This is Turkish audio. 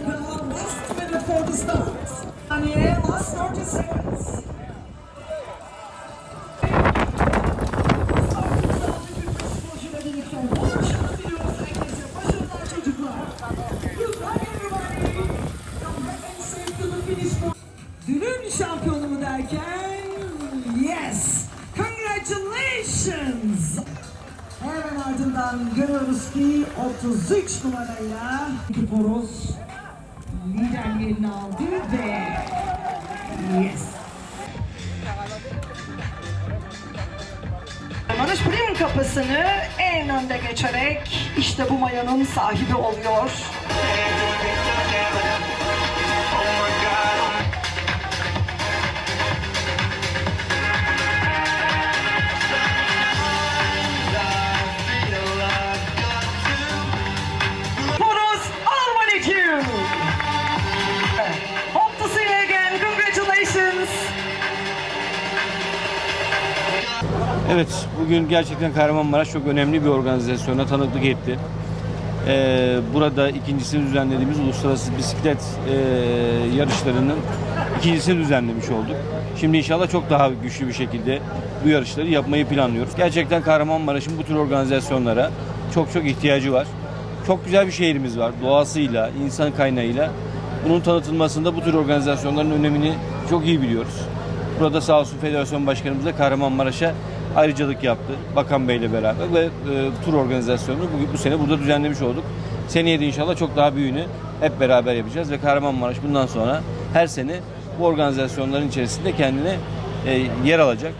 to start. Saniye, last 30 seconds. Dünün şampiyonu mu derken? Yes. Congratulations. Hemen ardından görüyoruz ki 33 numarayla Kiporos liderliğini aldı ve yes. Barış Prim kapısını en önde geçerek işte bu mayanın sahibi oluyor. Evet, bugün gerçekten Kahramanmaraş çok önemli bir organizasyona tanıklık etti. Ee, burada ikincisini düzenlediğimiz uluslararası bisiklet e, yarışlarının ikincisini düzenlemiş olduk. Şimdi inşallah çok daha güçlü bir şekilde bu yarışları yapmayı planlıyoruz. Gerçekten Kahramanmaraş'ın bu tür organizasyonlara çok çok ihtiyacı var. Çok güzel bir şehrimiz var. Doğasıyla, insan kaynağıyla. Bunun tanıtılmasında bu tür organizasyonların önemini çok iyi biliyoruz. Burada sağ olsun Federasyon Başkanımız da Kahramanmaraş'a ayrıcalık yaptı. Bakan Bey'le beraber ve e, tur organizasyonunu bu, bu sene burada düzenlemiş olduk. Seneye de inşallah çok daha büyüğünü hep beraber yapacağız ve Kahramanmaraş bundan sonra her sene bu organizasyonların içerisinde kendine e, yer alacak.